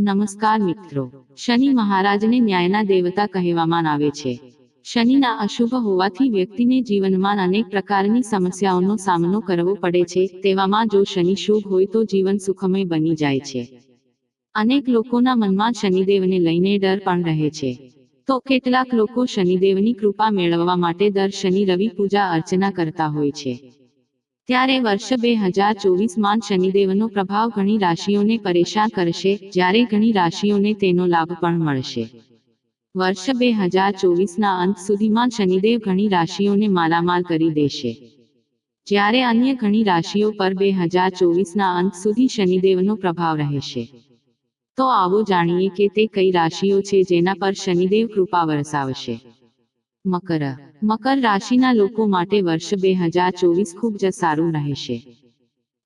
નમસ્કાર મિત્રો. શનિ મહારાજને ન્યાયના દેવતા કહેવામાં આવે છે. શનિના અશુભ હોવાથી વ્યક્તિને જીવનમાં અનેક પ્રકારની સમસ્યાઓનો સામનો કરવો પડે છે, તેવામાં જો શનિ શુભ હોય તો જીવન સુખમય બની જાય છે. અનેક લોકોના મનમાં શનિદેવને લઈને ડર પણ રહે છે. તો કેટલાક લોકો શનિદેવની કૃપા મેળવવા માટે દર શનિ રવિ પૂજા અર્ચના કરતા હોય છે. ત્યારે વર્ષ બે હજાર ચોવીસમાં શનિદેવનો પ્રભાવ ઘણી રાશિઓને પરેશાન કરશે, જ્યારે ઘણી રાશિઓને તેનો લાભ પણ મળશે. વર્ષ બે હજાર ચોવીસના અંત સુધીમાં શનિદેવ ઘણી રાશિઓને માલામાલ કરી દેશે. જ્યારે અન્ય ઘણી રાશિઓ પર બે હજાર ચોવીસના અંત સુધી શનિદેવનો પ્રભાવ રહેશે. તો આવો જાણીએ કે તે કઈ રાશિઓ છે જેના પર શનિદેવ કૃપા વરસાવશે. મકર. મકર રાશિના લોકો માટે વર્ષ બે હજાર ચોવીસ ખૂબ જ સારું રહેશે.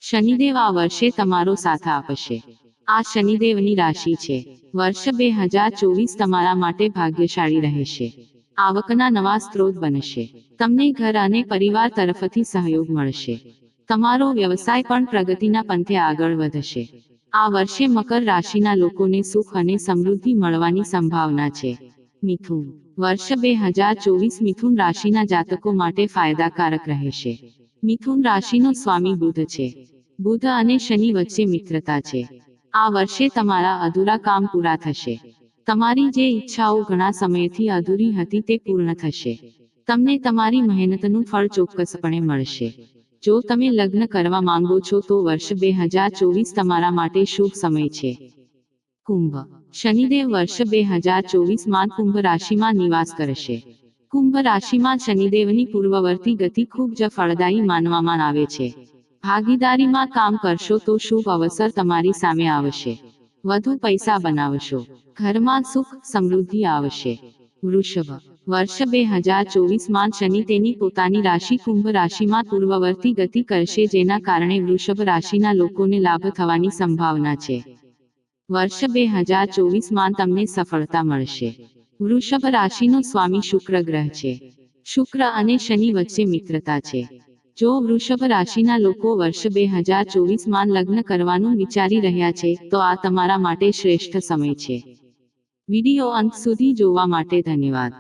શનિદેવ આ વર્ષે તમારો સાથ આપશે. આ શનિદેવની રાશિ છે. વર્ષ બે હજાર ચોવીસ તમારા માટે ભાગ્યશાળી રહેશે. આવકના નવા સ્ત્રોત બનશે. તમને ઘર અને પરિવાર તરફથી સહયોગ મળશે. તમારો વ્યવસાય પણ પ્રગતિના પંથે આગળ વધશે. આ વર્ષે મકર રાશિના લોકોને સુખ અને સમૃદ્ધિ મળવાની સંભાવના છે. મિથુન. વર્ષ બે હજાર ચોવીસ મિથુન રાશિના જાતકો માટે ફાયદાકારક રહેશે. મિથુન રાશિનો સ્વામી બુધ છે. બુધ અને શનિ વચ્ચે મિત્રતા છે. આ વર્ષે તમારા અધૂરા કામ પૂરા થશે. તમારી જે ઈચ્છાઓ ઘણા સમયથી અધૂરી હતી તે પૂર્ણ થશે. તમને તમારી મહેનતનું ફળ ચોક્કસપણે મળશે. જો તમે લગ્ન કરવા માંગો છો તો વર્ષ બે હજાર ચોવીસ તમારા માટે શુભ સમય છે. કુંભ. શનિદેવ વર્ષ બે હજાર ચોવીસમાં કુંભ રાશિમાં નિવાસ કરશે. કુંભ રાશિમાં શનિદેવની પૂર્વવર્તી ગતિ ખૂબ જ ફળદાયી માનવામાં આવે છે. ભાગીદારીમાં કામ કરશો તો શુભ અવસર તમારી સામે આવશે. વધુ પૈસા બનાવશો. ઘરમાં સુખ સમૃદ્ધિ આવશે. વૃષભ વર્ષ બે હજાર ચોવીસમાં શનિ તેની પોતાની રાશિ કુંભ રાશિમાં પૂર્વવર્તી ગતિ કરશે જેના કારણે વૃષભ રાશિના લોકોને લાભ થવાની સંભાવના છે. વર્ષ બે હજાર ચોવીસમાં તમને સફળતા મળશે. વૃષભ રાશિનો સ્વામી શુક્ર ગ્રહ છે. શુક્ર અને શનિ વચ્ચે મિત્રતા છે. જો વૃષભ રાશિના લોકો વર્ષ બે હજાર ચોવીસમાં લગ્ન કરવાનું વિચારી રહ્યા છે, તો આ તમારા માટે શ્રેષ્ઠ સમય છે. વીડિયો અંત સુધી જોવા માટે ધન્યવાદ.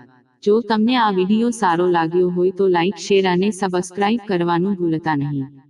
જો તમને આ વીડિયો સારો લાગ્યો હોય તો લાઇક શેર અને સબસ્ક્રાઇબ કરવાનું ભૂલતા નહીં.